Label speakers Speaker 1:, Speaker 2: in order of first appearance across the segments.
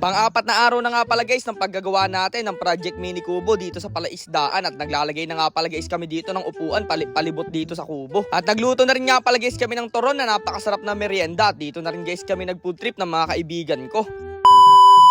Speaker 1: Pang-apat na araw na nga pala guys ng paggagawa natin ng Project Mini Kubo dito sa Palaisdaan at naglalagay na nga pala guys kami dito ng upuan pali- palibot dito sa kubo. At nagluto na rin nga pala guys kami ng turon na napakasarap na merienda at dito na rin guys kami nag-food trip ng mga kaibigan ko.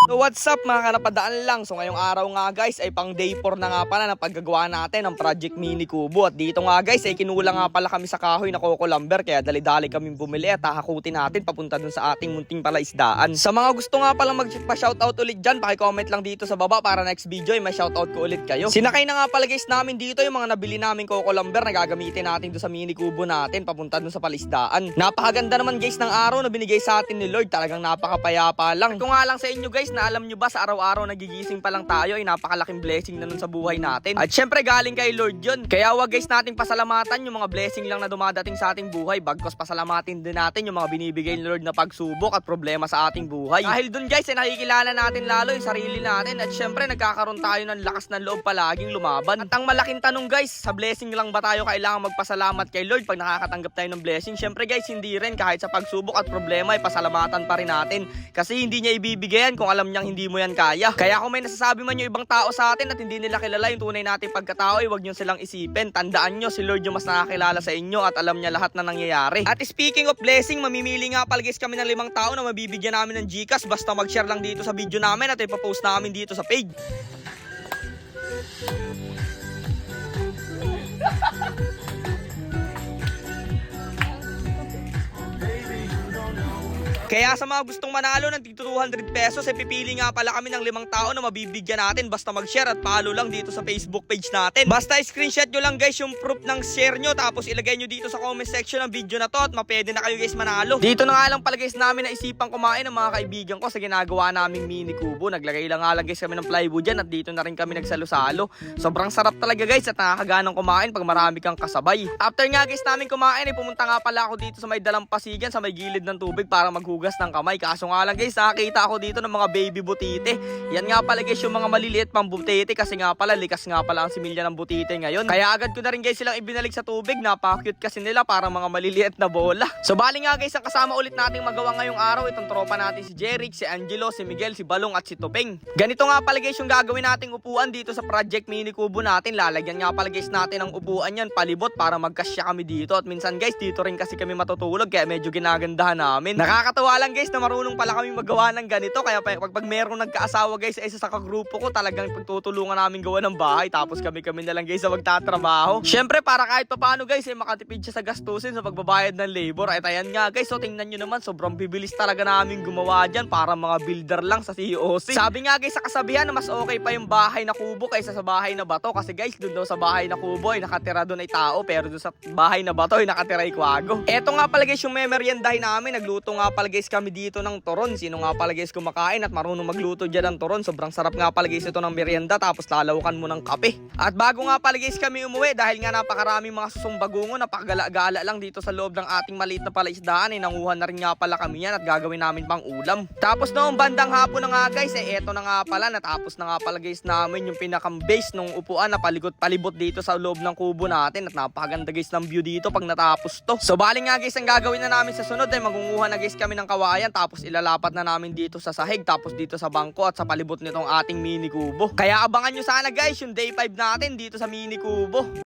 Speaker 1: So what's up mga kanapadaan lang. So ngayong araw nga guys ay pang day 4 na nga pala ng paggagawa natin ng Project Mini Kubo. At dito nga guys ay kinulang nga pala kami sa kahoy na Coco Lumber kaya dali-dali kaming bumili at hahakutin natin papunta dun sa ating munting palaisdaan. Sa mga gusto nga pala magpa-shoutout ulit dyan, paki-comment lang dito sa baba para next video ay may shoutout ko ulit kayo. Sinakay na nga pala guys namin dito yung mga nabili namin Coco Lumber na gagamitin natin doon sa Mini Kubo natin papunta dun sa palaisdaan. Napakaganda naman guys ng araw na binigay sa atin ni Lord. Talagang napakapayapa lang. Kung nga lang sa inyo guys na alam nyo ba sa araw-araw nagigising pa lang tayo ay napakalaking blessing na nun sa buhay natin. At syempre galing kay Lord yun. Kaya wag guys nating pasalamatan yung mga blessing lang na dumadating sa ating buhay. Bagkos pasalamatin din natin yung mga binibigay ni Lord na pagsubok at problema sa ating buhay. Dahil dun guys ay nakikilala natin lalo yung sarili natin. At syempre nagkakaroon tayo ng lakas ng loob palaging lumaban. At ang malaking tanong guys, sa blessing lang ba tayo kailangan magpasalamat kay Lord pag nakakatanggap tayo ng blessing? Syempre guys, hindi rin kahit sa pagsubok at problema ay pasalamatan pa rin natin. Kasi hindi niya ibibigay yan kung alam niyang hindi mo yan kaya. Kaya kung may nasasabi man yung ibang tao sa atin at hindi nila kilala yung tunay nating pagkatao, huwag niyo silang isipin. Tandaan niyo, si Lord yung mas nakakilala sa inyo at alam niya lahat na nangyayari. At speaking of blessing, mamimili nga pala guys kami ng limang tao na mabibigyan namin ng Gcash basta mag-share lang dito sa video namin at ipapost namin dito sa page. Kaya sa mga gustong manalo ng tigto 200 pesos, ay pipili nga pala kami ng limang tao na mabibigyan natin basta mag-share at follow lang dito sa Facebook page natin. Basta screenshot nyo lang guys yung proof ng share nyo tapos ilagay nyo dito sa comment section ng video na to at mapwede na kayo guys manalo. Dito na nga lang pala guys namin na isipang kumain ng mga kaibigan ko sa ginagawa naming mini kubo. Naglagay lang nga lang guys kami ng plywood dyan at dito na rin kami nagsalo-salo. Sobrang sarap talaga guys at nakakaganang kumain pag marami kang kasabay. After nga guys namin kumain ay pumunta nga pala ako dito sa may dalampasigan sa may gilid ng tubig para maghugas ng kamay. Kaso nga lang guys nakakita ako dito ng mga baby butite. Yan nga pala guys yung mga maliliit pang butite kasi nga pala likas nga pala ang similya ng butite ngayon. Kaya agad ko na rin guys silang ibinalik sa tubig. Napaka-cute kasi nila parang mga maliliit na bola. So bali nga guys ang kasama ulit nating magawa ngayong araw itong tropa natin si Jeric, si Angelo, si Miguel, si Balong at si Tupeng. Ganito nga pala guys yung gagawin nating upuan dito sa Project Mini Kubo natin. Lalagyan nga pala guys natin ng upuan yan palibot para magkasya kami dito. At minsan guys dito rin kasi kami matutulog kaya medyo ginagandahan namin. Nakakatawa lang guys na marunong pala kami magawa ng ganito. Kaya pag, pag, merong nagkaasawa guys sa isa sa kagrupo ko talagang pagtutulungan namin gawa ng bahay. Tapos kami kami na lang guys sa magtatrabaho. Syempre para kahit papaano guys ay makatipid siya sa gastusin sa pagbabayad ng labor. At ayan nga guys so tingnan nyo naman sobrang bibilis talaga namin gumawa dyan para mga builder lang sa COC. Sabi nga guys sa kasabihan na mas okay pa yung bahay na kubo kaysa sa bahay na bato. Kasi guys dun daw sa bahay na kubo ay nakatira doon ay tao pero doon sa bahay na bato ay nakatira ay kwago. Eto nga pala guys yung memeryendahin namin. Nagluto nga pala guys kami dito ng toron. Sino nga pala guys kumakain at marunong magluto dyan ng toron. Sobrang sarap nga pala guys ito ng merienda tapos lalawakan mo ng kape. At bago nga pala guys kami umuwi dahil nga napakaraming mga susumbagungo napakagala-gala lang dito sa loob ng ating maliit na palaisdaan eh nanguha na rin nga pala kami yan at gagawin namin pang ulam. Tapos noong bandang hapon na nga guys eh eto na nga pala natapos na nga pala guys namin yung pinakang base nung upuan na paligot palibot dito sa loob ng kubo natin at napakaganda guys ng view dito pag natapos to. So bali nga guys ang gagawin na namin sa sunod ay magunguha na guys kami ng kawayan tapos ilalapat na namin dito sa sahig tapos dito sa bangko at sa palibot nitong ating mini kubo. Kaya abangan nyo sana guys yung day 5 natin dito sa mini kubo.